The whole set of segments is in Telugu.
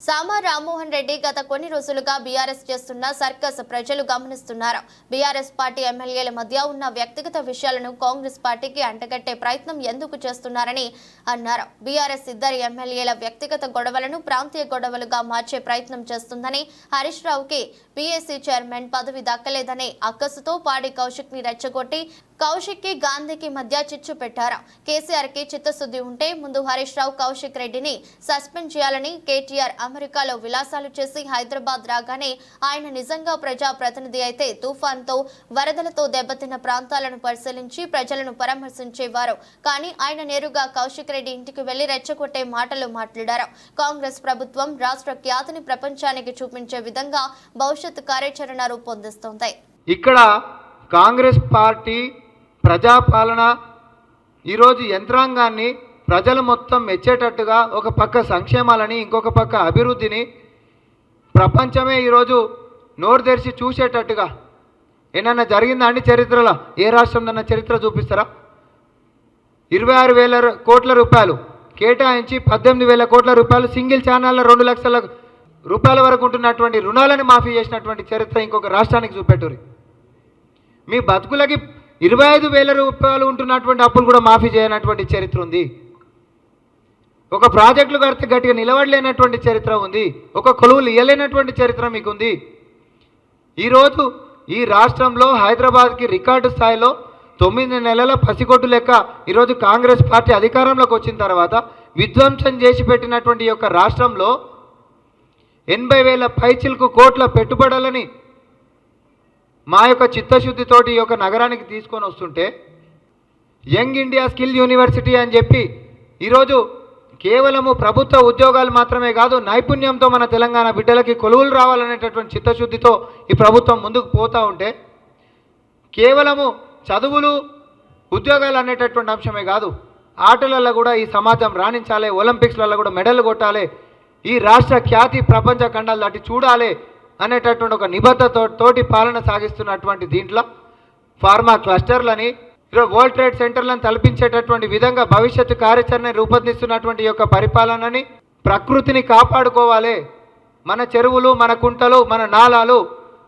సామా రామ్మోహన్ రెడ్డి గత కొన్ని రోజులుగా బీఆర్ఎస్ చేస్తున్న సర్కస్ ప్రజలు గమనిస్తున్నారు. బీఆర్ఎస్ పార్టీ ఎమ్మెల్యేల మధ్య ఉన్న వ్యక్తిగత విషయాలను కాంగ్రెస్ పార్టీకి అంటగట్టే ప్రయత్నం ఎందుకు చేస్తున్నారని అన్నారు. బీఆర్ఎస్ ఇద్దరు ఎమ్మెల్యేల వ్యక్తిగత గొడవలను ప్రాంతీయ గొడవలుగా మార్చే ప్రయత్నం చేస్తుందని హరీష్ రావుకి బీఎస్సీ చైర్మన్ పదవి దక్కలేదనే అక్కసుతో పాడి కౌశిక్ని రెచ్చగొట్టి కౌశిక్కి గాంధీకి మధ్య చిచ్చు పెట్టారా? కేసీఆర్కి చిత్తశుద్ధి ఉంటే ముందు హరీష్ రావు కౌశిక్ రెడ్డిని సస్పెండ్ చేయాలని కేటీఆర్ అమెరికాలో విలాసాలు చేసి హైదరాబాద్ రాగానే ఆయన నిజంగా ప్రజా ప్రతినిధి అయితే తుఫాన్తో వరదలతో దెబ్బతిన్న ప్రాంతాలను పరిశీలించి ప్రజలను పరామర్శించేవారు. కానీ ఆయన నేరుగా కౌశిక్ రెడ్డి ఇంటికి వెళ్ళి రెచ్చగొట్టే మాటలు మాట్లాడారు. కాంగ్రెస్ ప్రభుత్వం రాష్ట్ర ఖ్యాతిని ప్రపంచానికి చూపించే విధంగా భవిష్యత్ కార్యాచరణ రూపొందిస్తోంది. ఇక్కడ కాంగ్రెస్ పార్టీ ప్రజాపాలన ఈరోజు యంత్రాంగాన్ని ప్రజలు మొత్తం మెచ్చేటట్టుగా ఒక పక్క సంక్షేమాలని ఇంకొక పక్క అభివృద్ధిని ప్రపంచమే ఈరోజు నోరు తెరిచి చూసేటట్టుగా. ఏమన్నా జరిగిందా అండి చరిత్రలో? ఏ రాష్ట్రందన్న చరిత్ర చూపిస్తారా? ఇరవై ఆరు వేల కోట్ల రూపాయలు కేటాయించి పద్దెనిమిది వేల కోట్ల రూపాయలు సింగిల్ ఛానళ్ళ రెండు లక్షల రూపాయల వరకు ఉంటున్నటువంటి రుణాలను మాఫీ చేసినటువంటి చరిత్ర ఇంకొక రాష్ట్రానికి చూపెట్టురి మీ బతుకులకి ఇరవై ఐదు వేల రూపాయలు ఉంటున్నటువంటి అప్పులు కూడా మాఫీ చేయనటువంటి చరిత్ర ఉంది. ఒక ప్రాజెక్టులు కడితే గట్టిగా నిలబడలేనటువంటి చరిత్ర ఉంది. ఒక కొలువులు ఇయ్యలేనటువంటి చరిత్ర మీకు ఉంది ఈరోజు ఈ రాష్ట్రంలో హైదరాబాద్కి రికార్డు స్థాయిలో తొమ్మిది నెలల పసిగొడ్డు లెక్క ఈరోజు కాంగ్రెస్ పార్టీ అధికారంలోకి వచ్చిన తర్వాత విధ్వంసం చేసి పెట్టినటువంటి యొక్క రాష్ట్రంలో ఎనభై వేల పైచిలకు కోట్ల పెట్టుబడులని మా యొక్క చిత్తశుద్ధితోటి ఈ యొక్క నగరానికి తీసుకొని వస్తుంటే యంగ్ ఇండియా స్కిల్ యూనివర్సిటీ అని చెప్పి ఈరోజు కేవలము ప్రభుత్వ ఉద్యోగాలు మాత్రమే కాదు నైపుణ్యంతో మన తెలంగాణ బిడ్డలకి కొలువులు రావాలనేటటువంటి చిత్తశుద్ధితో ఈ ప్రభుత్వం ముందుకు పోతూ ఉంటే కేవలము చదువులు ఉద్యోగాలు అనేటటువంటి అంశమే కాదు ఆటలలో కూడా ఈ సమాజం రాణించాలి ఒలింపిక్స్లలో కూడా మెడల్ కొట్టాలి ఈ రాష్ట్ర ఖ్యాతి ప్రపంచ ఖండాలు దాటి చూడాలి అనేటటువంటి ఒక నిబద్ధతో తోటి పాలన సాగిస్తున్నటువంటి దీంట్లో ఫార్మా క్లస్టర్లని ఈరోజు వరల్డ్ ట్రేడ్ సెంటర్లను తలపించేటటువంటి విధంగా భవిష్యత్తు కార్యాచరణ రూపొందిస్తున్నటువంటి యొక్క పరిపాలనని ప్రకృతిని కాపాడుకోవాలి. మన చెరువులు మన కుంటలు మన నాలాలు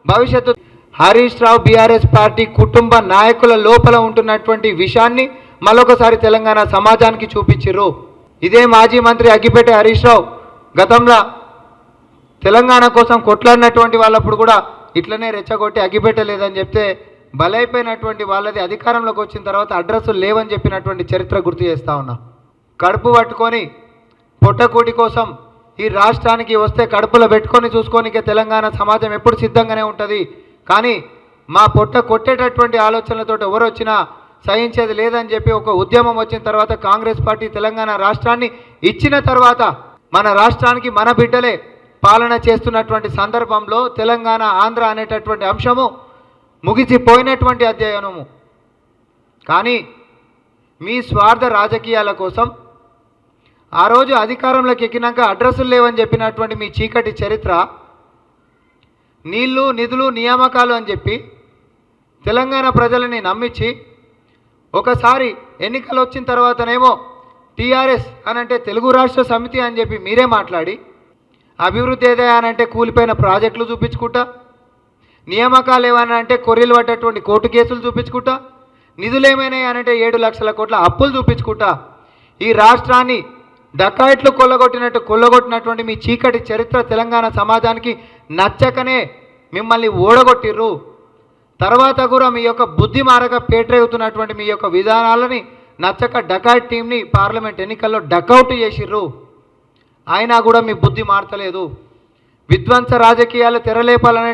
భవిష్యత్తు హరీష్ రావు బీఆర్ఎస్ పార్టీ కుటుంబ నాయకుల లోపల ఉంటున్నటువంటి విషయాన్ని మరొకసారి తెలంగాణ సమాజానికి చూపించిర్రు. ఇదే మాజీ మంత్రి అగ్గిపేట హరీష్ రావు గతంలో తెలంగాణ కోసం కొట్లాడినటువంటి వాళ్ళప్పుడు కూడా ఇట్లనే రెచ్చగొట్టి అగ్గిపెట్టలేదని చెప్తే బలైపోయినటువంటి వాళ్ళది అధికారంలోకి వచ్చిన తర్వాత అడ్రస్సులు లేవని చెప్పినటువంటి చరిత్ర గుర్తు చేస్తా ఉన్నా. కడుపు పట్టుకొని పొట్టకూటి కోసం ఈ రాష్ట్రానికి వస్తే కడుపులో పెట్టుకొని చూసుకోనికే తెలంగాణ సమాజం ఎప్పుడు సిద్ధంగానే ఉంటుంది. కానీ మా పొట్ట కొట్టేటటువంటి ఆలోచనలతో ఎవరు వచ్చినా సహించేది లేదని చెప్పి ఒక ఉద్యమం వచ్చిన తర్వాత కాంగ్రెస్ పార్టీ తెలంగాణ రాష్ట్రాన్ని ఇచ్చిన తర్వాత మన రాష్ట్రానికి మన బిడ్డలే పాలన చేస్తున్నటువంటి సందర్భంలో తెలంగాణ ఆంధ్ర అనేటటువంటి అంశము ముగిసిపోయినటువంటి అధ్యయనము. కానీ మీ స్వార్థ రాజకీయాల కోసం ఆ రోజు అధికారంలోకి ఎక్కినాక అడ్రస్సులు లేవని చెప్పినటువంటి మీ చీకటి చరిత్ర నీళ్ళు నిధులు నియామకాలు అని చెప్పి తెలంగాణ ప్రజలని నమ్మించి ఒకసారి ఎన్నికలు వచ్చిన తర్వాతనేమో టీఆర్ఎస్ అని అంటే తెలుగు రాష్ట్ర సమితి అని చెప్పి మీరే మాట్లాడి అభివృద్ధి ఏదైనా అంటే కూలిపోయిన ప్రాజెక్టులు చూపించుకుంటా నియామకాలు ఏమైనా అంటే కొర్రీలు పడ్డటువంటి కోర్టు కేసులు చూపించుకుంటా నిధులు ఏమైనా అంటే ఏడు లక్షల కోట్ల అప్పులు చూపించుకుంటా. ఈ రాష్ట్రాన్ని డకాయిట్లు కొల్లగొట్టినట్టు కొల్లగొట్టినటువంటి మీ చీకటి చరిత్ర తెలంగాణ సమాజానికి నచ్చకనే మిమ్మల్ని ఓడగొట్టిర్రు. తర్వాత కూడా మీ యొక్క బుద్ధి మారక పేటరేగుతున్నటువంటి మీ యొక్క విధానాలని నచ్చక డకాయిట్ టీంని పార్లమెంట్ ఎన్నికల్లో డకౌట్ చేసిర్రు. అయినా కూడా మీ బుద్ధి మారతలేదు విధ్వంస రాజకీయాలు తెరలేపాలనే